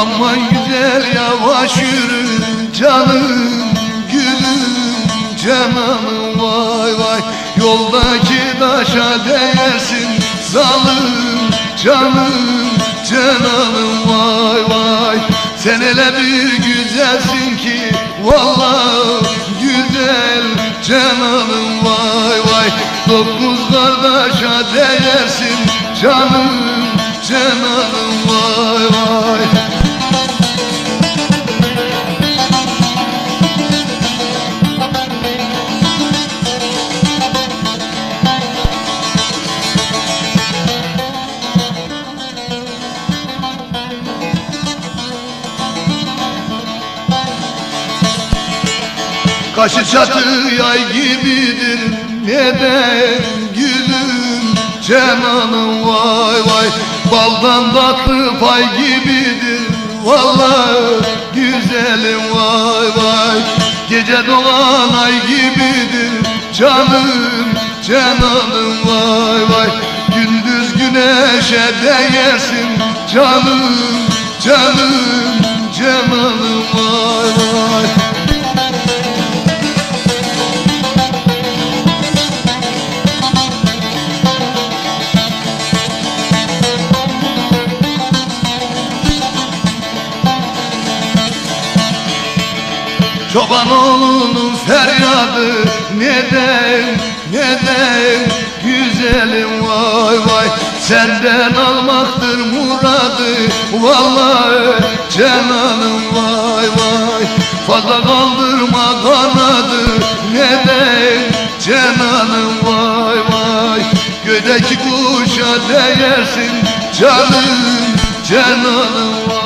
Aman güzel yavaş yürü canım gülüm cananım vay vay Yoldaki taşa değersin zalım canım cananım vay vay Sen hele bir güzelsin ki vallahi güzel cananım vay vay Dokuz kardeşa değersin canım cananım Kaşı çatı yay gibidir. Neden gülüm? Cenanım vay vay. Baldan tatlı pay gibidir. Vallahi güzelim vay vay. Gece doğan ay gibidir. Canım Cenanım vay vay. Gündüz güneşe değersin. Canım Canım Cenanım vay vay Çoban oğlunun feryadı neden neden güzelim vay vay. Senden almaktır muradı vallahi cananım vay vay. Fazla kaldırma kanadı neden cananım vay vay. Göydeki kuşa değersin canım cananım